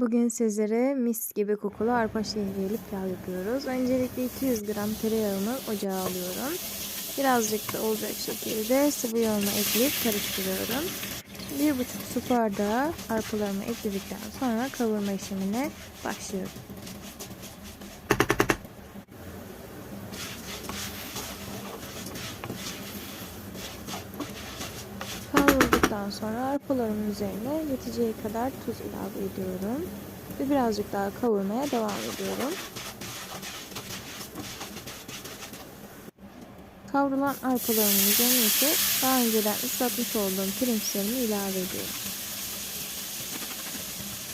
Bugün sizlere mis gibi kokulu arpa şehriyeli pilav yapıyoruz. Öncelikle 200 gram tereyağını ocağa alıyorum. Birazcık da olacak şekilde sıvı yağını ekleyip karıştırıyorum. 1,5 su bardağı arpalarımı ekledikten sonra kavurma işlemine başlıyorum. Kavrulduktan sonra arpalarımın üzerine yeteceği kadar tuz ilave ediyorum. Ve birazcık daha kavurmaya devam ediyorum. Kavrulan arpalarımın üzerine ise daha önceden ıslatmış olduğum pirinçlerimi ilave ediyorum.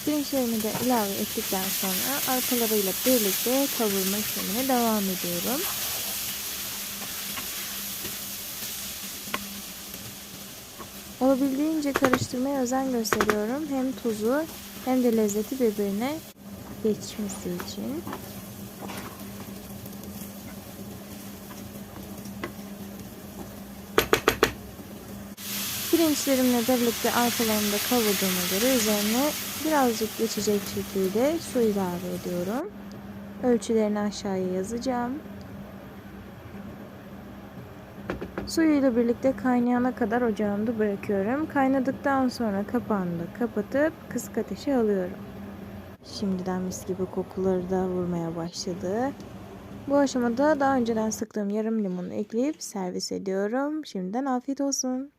Pirinçlerimi de ilave ettikten sonra arpalarıyla birlikte kavurma işlemine devam ediyorum. Olabildiğince karıştırmaya özen gösteriyorum. Hem tuzu hem de lezzeti birbirine geçmesi için. Pirinçlerimle birlikte arpalarımı da kavurduğuma göre üzerine birazcık geçecek şekilde su ilave ediyorum. Ölçülerini aşağıya yazacağım. Suyuyla birlikte kaynayana kadar ocağımda bırakıyorum. Kaynadıktan sonra kapağını da kapatıp kısık ateşe alıyorum. Şimdiden mis gibi kokuları da vurmaya başladı. Bu aşamada daha önceden sıktığım yarım limonu ekleyip servis ediyorum. Şimdiden afiyet olsun.